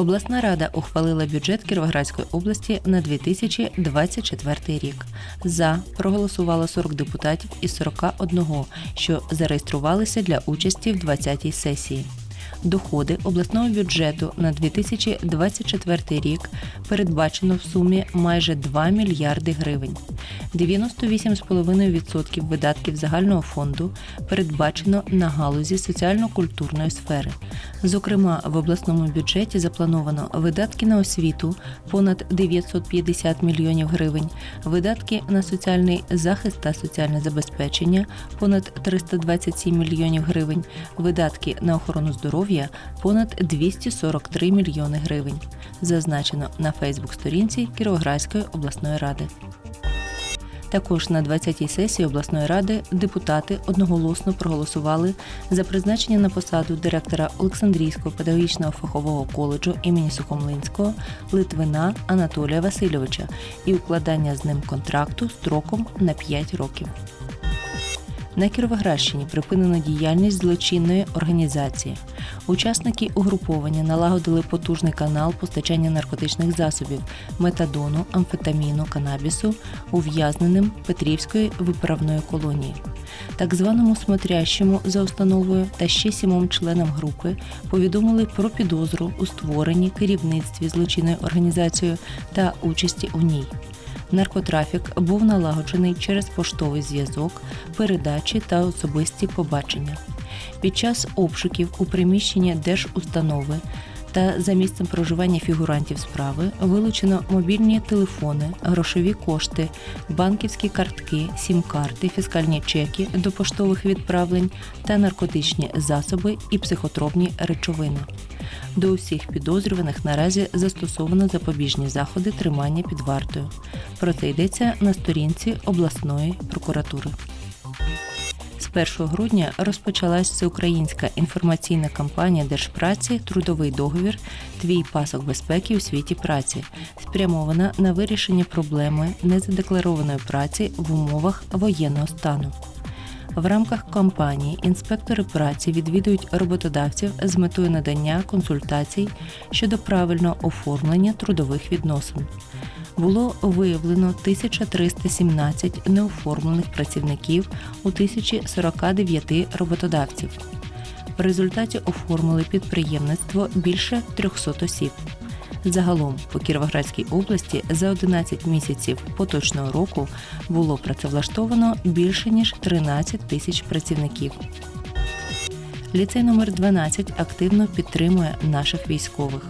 Обласна рада ухвалила бюджет Кіровоградської області на 2024 рік. За проголосувало 40 депутатів із 41, що зареєструвалися для участі в 20-й сесії. Доходи обласного бюджету на 2024 рік передбачено в сумі майже 2 мільярди гривень. 98,5% видатків загального фонду передбачено на галузі соціально-культурної сфери. Зокрема, в обласному бюджеті заплановано видатки на освіту понад 950 мільйонів гривень, видатки на соціальний захист та соціальне забезпечення понад 327 мільйонів гривень, видатки на охорону здоров'я понад 243 мільйони гривень. Зазначено на Фейсбук-сторінці Кіровоградської обласної ради. Також на 20-й сесії обласної ради депутати одноголосно проголосували за призначення на посаду директора Олександрійського педагогічного фахового коледжу імені Сухомлинського Литвина Анатолія Васильовича і укладання з ним контракту строком на 5 років. На Кіровоградщині припинено діяльність злочинної організації. Учасники угруповання налагодили потужний канал постачання наркотичних засобів метадону, амфетаміну, канабісу ув'язненим Петрівської виправної колонії. Так званому смотрящому за установою та ще сімом членам групи повідомили про підозру у створенні керівництві злочинною організацією та участі у ній. Наркотрафік був налагоджений через поштовий зв'язок, передачі та особисті побачення. Під час обшуків у приміщенні держустанови та за місцем проживання фігурантів справи вилучено мобільні телефони, грошові кошти, банківські картки, сім-карти, фіскальні чеки до поштових відправлень та наркотичні засоби і психотропні речовини. До усіх підозрюваних наразі застосовано запобіжні заходи тримання під вартою. Про це йдеться на сторінці обласної прокуратури. З 1 грудня розпочалась всеукраїнська інформаційна кампанія Держпраці Трудовий договір Твій пасок безпеки у світі праці, спрямована на вирішення проблеми незадекларованої праці в умовах воєнного стану. В рамках кампанії інспектори праці відвідують роботодавців з метою надання консультацій щодо правильного оформлення трудових відносин. Було виявлено 1317 неоформлених працівників у 1049 роботодавців. В результаті оформили підприємництво більше 300 осіб. Загалом по Кіровоградській області за 11 місяців поточного року було працевлаштовано більше ніж 13 тисяч працівників. Ліцей номер 12 активно підтримує наших військових.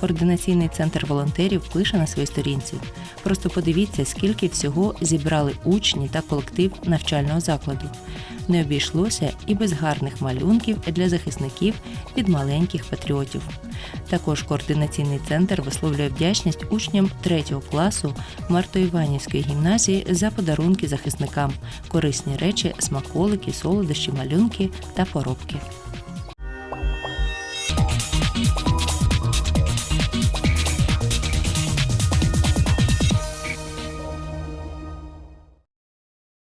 Координаційний центр волонтерів пише на своїй сторінці. Просто подивіться, скільки всього зібрали учні та колектив навчального закладу. Не обійшлося і без гарних малюнків для захисників від маленьких патріотів. Також координаційний центр висловлює вдячність учням 3 класу Марто-Іванівської гімназії за подарунки захисникам, корисні речі, смаколики, солодощі, малюнки та поробки.